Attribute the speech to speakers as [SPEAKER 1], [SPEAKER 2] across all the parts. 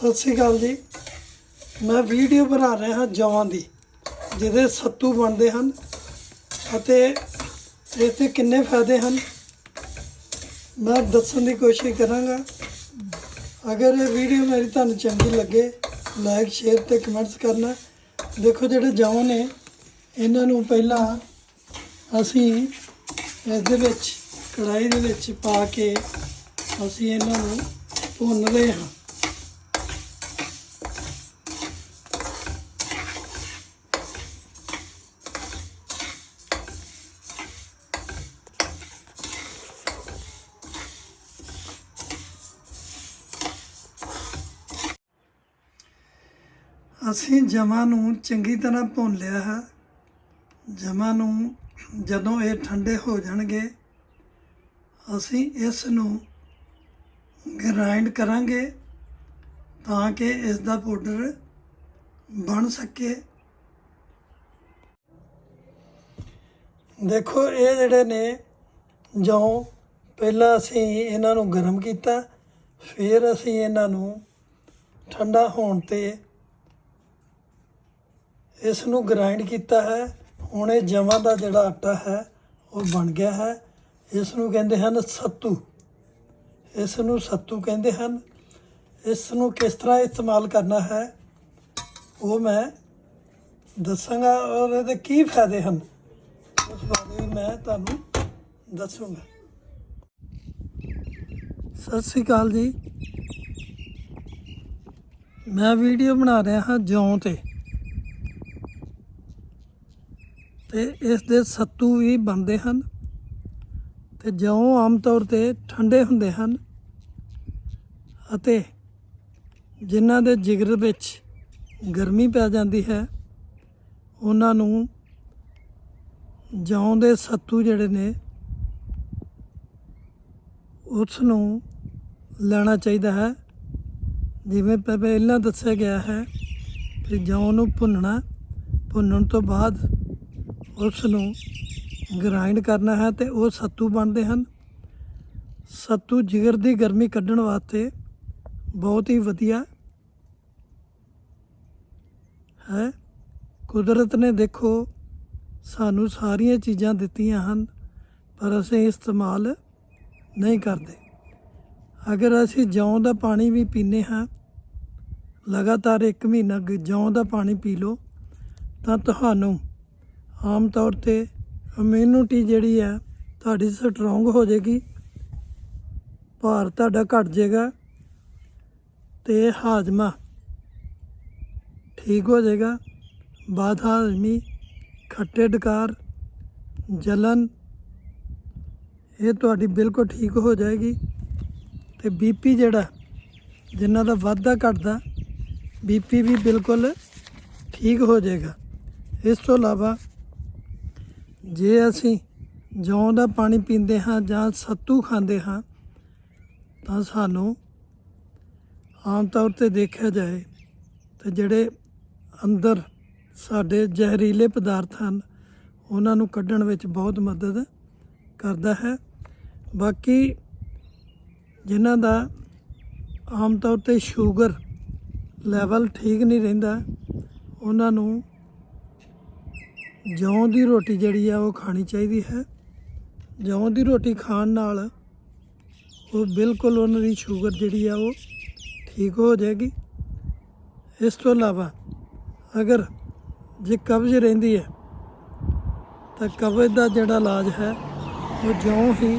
[SPEAKER 1] ਸਤਿ ਸ੍ਰੀ ਅਕਾਲ ਜੀ। ਮੈਂ ਵੀਡੀਓ ਬਣਾ ਰਿਹਾ ਹਾਂ ਜਵਾਂ ਦੀ, ਜਿਹਦੇ ਸੱਤੂ ਬਣਦੇ ਹਨ ਅਤੇ ਇਸ 'ਤੇ ਕਿੰਨੇ ਫਾਇਦੇ ਹਨ। ਮੈਂ ਦੱਸਣ ਦੀ ਕੋਸ਼ਿਸ਼ ਕਰਾਂਗਾ। ਅਗਰ ਇਹ ਵੀਡੀਓ ਮੇਰੀ ਤੁਹਾਨੂੰ ਚੰਗੀ ਲੱਗੇ ਲਾਈਕ ਸ਼ੇਅਰ ਤੇ ਕਮੈਂਟਸ ਕਰਨਾ। ਦੇਖੋ ਜਿਹੜੇ ਜਵਾਂ ਨੇ, ਇਹਨਾਂ ਨੂੰ ਪਹਿਲਾਂ ਅਸੀਂ ਇਸ ਦੇ ਵਿੱਚ ਕੜਾਈ ਦੇ ਵਿੱਚ ਪਾ ਕੇ ਅਸੀਂ ਇਹਨਾਂ ਨੂੰ ਭੁੰਨਦੇ ਹਾਂ। ਅਸੀਂ ਜਮਾਂ ਨੂੰ ਚੰਗੀ ਤਰ੍ਹਾਂ ਭੁੰਨ ਲਿਆ ਹੈ। ਜਮਾਂ ਨੂੰ ਜਦੋਂ ਇਹ ਠੰਡੇ ਹੋ ਜਾਣਗੇ, ਅਸੀਂ ਇਸ ਨੂੰ ਗ੍ਰਾਈਂਡ ਕਰਾਂਗੇ ਤਾਂ ਕਿ ਇਸ ਦਾ ਪਾਊਡਰ ਬਣ ਸਕੇ। ਦੇਖੋ, ਇਹ ਜਿਹੜੇ ਨੇ, ਜੌਂ ਪਹਿਲਾਂ ਅਸੀਂ ਇਹਨਾਂ ਨੂੰ ਗਰਮ ਕੀਤਾ, ਫਿਰ ਅਸੀਂ ਇਹਨਾਂ ਨੂੰ ਠੰਡਾ ਹੋਣ ਤੇ ਇਸ ਨੂੰ ਗ੍ਰਾਈਂਡ ਕੀਤਾ ਹੈ। ਹੁਣ ਇਹ ਜਵਾਂ ਦਾ ਜਿਹੜਾ ਆਟਾ ਹੈ, ਉਹ ਬਣ ਗਿਆ ਹੈ। ਇਸ ਨੂੰ ਕਹਿੰਦੇ ਹਨ ਸੱਤੂ। ਇਸ ਨੂੰ ਸੱਤੂ ਕਹਿੰਦੇ ਹਨ। ਇਸ ਨੂੰ ਕਿਸ ਤਰ੍ਹਾਂ ਇਸਤੇਮਾਲ ਕਰਨਾ ਹੈ, ਉਹ ਮੈਂ ਦੱਸਾਂਗਾ ਔਰ ਇਹਦੇ ਕੀ ਫਾਇਦੇ ਹਨ, ਉਸ ਬਾਰੇ ਮੈਂ ਤੁਹਾਨੂੰ ਦੱਸੂਗਾ। ਸਤਿ ਸ੍ਰੀ ਅਕਾਲ ਜੀ। ਮੈਂ ਵੀਡੀਓ ਬਣਾ ਰਿਹਾ ਹਾਂ ਜੌਂ ਤੇ। ਤੇ ਇਸ ਦੇ ਸੱਤੂ ਵੀ ਬਣਦੇ ਹਨ ਤੇ ਜੌਂ ਆਮ ਤੌਰ ਤੇ ਠੰਡੇ ਹੁੰਦੇ ਹਨ ਅਤੇ ਜਿਨ੍ਹਾਂ ਦੇ ਜਿਗਰ ਵਿੱਚ ਗਰਮੀ ਪੈ ਜਾਂਦੀ ਹੈ, ਉਹਨਾਂ ਨੂੰ ਜੌਂ ਦੇ ਸੱਤੂ ਜਿਹੜੇ ਨੇ, ਉਸ ਨੂੰ ਲੈਣਾ ਚਾਹੀਦਾ ਹੈ। ਜਿਵੇਂ ਪ- ਪਹਿਲਾਂ ਦੱਸਿਆ ਗਿਆ ਹੈ ਕਿ ਜੌਂ ਨੂੰ ਭੁੰਨਣਾ, ਭੁੰਨਣ ਤੋਂ ਬਾਅਦ ਉਸ ਨੂੰ ਗ੍ਰਾਈਂਡ ਕਰਨਾ ਹੈ ਤੇ ਉਹ ਸੱਤੂ ਬਣਦੇ ਹਨ। ਸੱਤੂ ਜਿਗਰ ਦੀ ਗਰਮੀ ਕੱਢਣ ਵਾਸਤੇ ਬਹੁਤ ਹੀ ਵਧੀਆ ਹੈ। ਕੁਦਰਤ ਨੇ ਦੇਖੋ, ਸਾਨੂੰ ਸਾਰੀਆਂ ਚੀਜ਼ਾਂ ਦਿੱਤੀਆਂ ਹਨ, ਪਰ ਅਸੀਂ ਇਸਤੇਮਾਲ ਨਹੀਂ ਕਰਦੇ। ਅਗਰ ਅਸੀਂ ਜੌਂ ਦਾ ਪਾਣੀ ਵੀ ਪੀਂਦੇ ਹਾਂ, ਲਗਾਤਾਰ 1 ਮਹੀਨਾ ਜੌਂ ਦਾ ਪਾਣੀ ਪੀ ਲਓ, ਤਾਂ ਤੁਹਾਨੂੰ ਆਮ ਤੌਰ ਤੇ ਇਮਿਊਨਿਟੀ ਜਿਹੜੀ ਆ, ਤੁਹਾਡੀ ਸਟਰੋਂਗ ਹੋ ਜਾਏਗੀ, ਭਾਰ ਤੁਹਾਡਾ ਘਟ ਜਾਏਗਾ ਤੇ ਹਾਜ਼ਮਾ ਠੀਕ ਹੋ ਜਾਏਗਾ। ਬਾਦ ਹਾਜ਼ਮੀ, ਖੱਟੇ ਡਕਾਰ, ਜਲਨ, ਇਹ ਤੁਹਾਡੀ ਬਿਲਕੁਲ ਠੀਕ ਹੋ ਜਾਏਗੀ ਤੇ ਬੀਪੀ ਜਿਹੜਾ ਜਿਨ੍ਹਾਂ ਦਾ ਵਾਧਾ ਘਟਦਾ ਬੀਪੀ ਵੀ ਬਿਲਕੁਲ ਠੀਕ ਹੋ ਜਾਏਗਾ। ਇਸ ਤੋਂ ਇਲਾਵਾ ਜੇ ਅਸੀਂ ਜੌਂ ਦਾ ਪਾਣੀ ਪੀਂਦੇ ਹਾਂ ਜਾਂ ਸੱਤੂ ਖਾਂਦੇ ਹਾਂ, ਤਾਂ ਸਾਨੂੰ ਆਮ ਤੌਰ ਤੇ ਦੇਖਿਆ ਜਾਏ ਤੇ ਜਿਹੜੇ ਅੰਦਰ ਸਾਡੇ ਜ਼ਹਿਰੀਲੇ ਪਦਾਰਥ ਹਨ, ਉਹਨਾਂ ਨੂੰ ਕੱਢਣ ਵਿੱਚ ਬਹੁਤ ਮਦਦ ਕਰਦਾ ਹੈ। ਬਾਕੀ ਜਿਨ੍ਹਾਂ ਦਾ ਆਮ ਤੌਰ ਤੇ ਸ਼ੂਗਰ ਲੈਵਲ ਠੀਕ ਨਹੀਂ ਰਹਿੰਦਾ, ਉਹਨਾਂ ਨੂੰ ਜੌਂ ਦੀ ਰੋਟੀ ਜਿਹੜੀ ਆ ਉਹ ਖਾਣੀ ਚਾਹੀਦੀ ਹੈ। ਜੌਂ ਦੀ ਰੋਟੀ ਖਾਣ ਨਾਲ ਉਹ ਬਿਲਕੁਲ ਉਹਨਾਂ ਦੀ ਸ਼ੂਗਰ ਜਿਹੜੀ ਆ ਉਹ ਠੀਕ ਹੋ ਜਾਏਗੀ। ਇਸ ਤੋਂ ਇਲਾਵਾ ਅਗਰ ਜੇ ਕਬਜ਼ ਰਹਿੰਦੀ ਹੈ, ਤਾਂ ਕਬਜ਼ ਦਾ ਜਿਹੜਾ ਇਲਾਜ ਹੈ, ਉਹ ਜੌਂ ਹੀ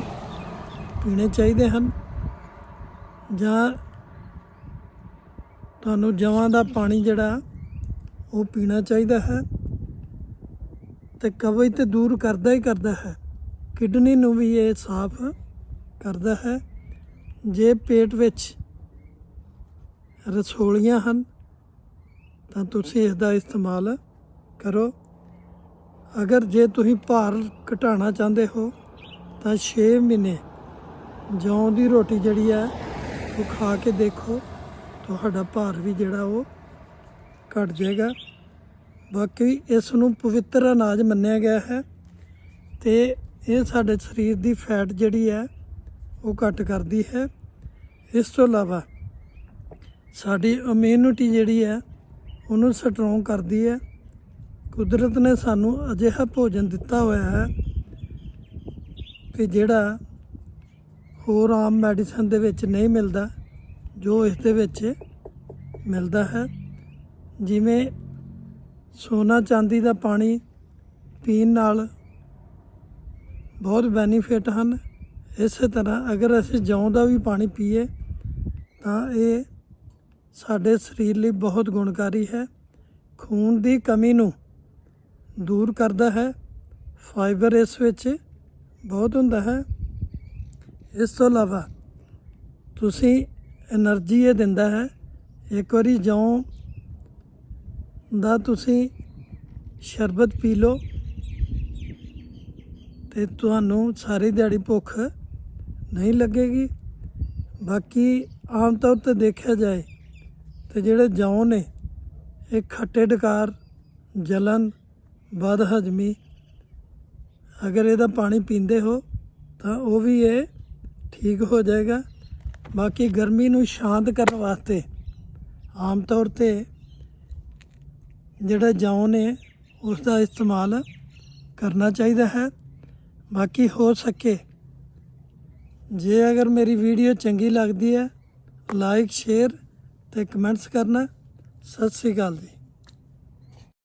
[SPEAKER 1] ਪੀਣੇ ਚਾਹੀਦੇ ਹਨ। ਜਾਂ ਤੁਹਾਨੂੰ ਜਵਾਂ ਦਾ ਪਾਣੀ ਜਿਹੜਾ, ਉਹ ਪੀਣਾ ਚਾਹੀਦਾ ਹੈ। ਤੇ ਕਬਜ਼ ਤੇ ਦੂਰ ਕਰਦਾ ਹੀ ਕਰਦਾ ਹੈ। ਕਿਡਨੀ ਨੂੰ ਵੀ ਇਹ ਸਾਫ਼ ਕਰਦਾ ਹੈ। ਜੇ ਪੇਟ ਵਿੱਚ ਰਸੋਲੀਆਂ ਹਨ, ਤਾਂ ਤੁਸੀਂ ਇਸ ਦਾ ਇਸਤੇਮਾਲ ਕਰੋ। ਅਗਰ ਜੇ ਤੁਸੀਂ ਭਾਰ ਘਟਾਉਣਾ ਚਾਹੁੰਦੇ ਹੋ, ਤਾਂ 6 ਮਹੀਨੇ ਜੌਂ ਦੀ ਰੋਟੀ ਜਿਹੜੀ ਹੈ, ਉਹ ਖਾ ਕੇ ਦੇਖੋ। ਤੁਹਾਡਾ ਭਾਰ ਵੀ ਜਿਹੜਾ ਉਹ ਘਟ ਜਾਏਗਾ। ਬਾਕੀ ਇਸ ਨੂੰ ਪਵਿੱਤਰ ਅਨਾਜ ਮੰਨਿਆ ਗਿਆ ਹੈ ਤੇ ਇਹ ਸਾਡੇ ਸਰੀਰ ਦੀ ਫੈਟ ਜਿਹੜੀ ਹੈ ਉਹ ਘੱਟ ਕਰਦੀ ਹੈ। ਇਸ ਤੋਂ ਇਲਾਵਾ ਸਾਡੀ ਇਮਿਊਨਿਟੀ ਜਿਹੜੀ ਹੈ ਉਹਨੂੰ ਸਟਰੋਂਗ ਕਰਦੀ ਹੈ। ਕੁਦਰਤ ਨੇ ਸਾਨੂੰ ਅਜਿਹਾ ਭੋਜਨ ਦਿੱਤਾ ਹੋਇਆ ਹੈ ਕਿ ਜਿਹੜਾ ਹੋਰ ਆਮ ਮੈਡੀਸਨ ਦੇ ਵਿੱਚ ਨਹੀਂ ਮਿਲਦਾ, ਜੋ ਇਸ ਦੇ ਵਿੱਚ ਮਿਲਦਾ ਹੈ। ਜਿਵੇਂ ਸੋਨਾ ਚਾਂਦੀ ਦਾ ਪਾਣੀ ਪੀਣ ਨਾਲ ਬਹੁਤ ਬੈਨੀਫਿਟ ਹਨ। ਇਸੇ ਤਰ੍ਹਾਂ ਅਗਰ ਅਸੀਂ ਜੌਂ ਦਾ ਵੀ ਪਾਣੀ ਪੀਏ, ਤਾਂ ਇਹ ਸਾਡੇ ਸਰੀਰ ਲਈ ਬਹੁਤ ਗੁਣਕਾਰੀ ਹੈ। ਖੂਨ ਦੀ ਕਮੀ ਨੂੰ ਦੂਰ ਕਰਦਾ ਹੈ। ਫਾਈਬਰ ਇਸ ਵਿੱਚ ਬਹੁਤ ਹੁੰਦਾ ਹੈ। ਇਸ ਤੋਂ ਇਲਾਵਾ ਤੁਸੀਂ એનર્ਜੀ ਇਹ ਦਿੰਦਾ ਹੈ। ਇੱਕ ਵਾਰੀ ਜੌਂ ਦਾ ਤੁਸੀਂ ਸ਼ਰਬਤ ਪੀ ਲਓ ਤੇ ਤੁਹਾਨੂੰ ਸਾਰੀ ਦਿਹਾੜੀ ਭੁੱਖ ਨਹੀਂ ਲੱਗੇਗੀ। ਬਾਕੀ ਆਮ ਤੌਰ ਤੇ ਦੇਖਿਆ ਜਾਏ ਤੇ ਜਿਹੜੇ ਜੌਂ ਨੇ, ਇਹ ਖੱਟੇ ਡਕਾਰ, ਜਲਨ ਬਦ ਹਜਮੀ ਅਗਰ ਇਹਦਾ ਪਾਣੀ ਪੀਂਦੇ ਹੋ ਤਾਂ ਉਹ ਵੀ ਇਹ ਠੀਕ ਹੋ ਜਾਏਗਾ। ਬਾਕੀ ਗਰਮੀ ਨੂੰ ਸ਼ਾਂਤ ਕਰਨ ਵਾਸਤੇ ਆਮ ਤੌਰ ਤੇ ਜਿਹੜਾ ਜੌਨ ਹੈ ਉਸ ਦਾ ਇਸਤੇਮਾਲ ਕਰਨਾ ਚਾਹੀਦਾ ਹੈ। ਬਾਕੀ ਹੋ ਸਕੇ। ਜੇ ਅਗਰ ਮੇਰੀ ਵੀਡੀਓ ਚੰਗੀ ਲੱਗਦੀ ਹੈ ਲਾਈਕ ਸ਼ੇਅਰ ਤੇ ਕਮੈਂਟਸ ਕਰਨਾ। ਸਤਿ ਸ੍ਰੀ ਅਕਾਲ ਜੀ।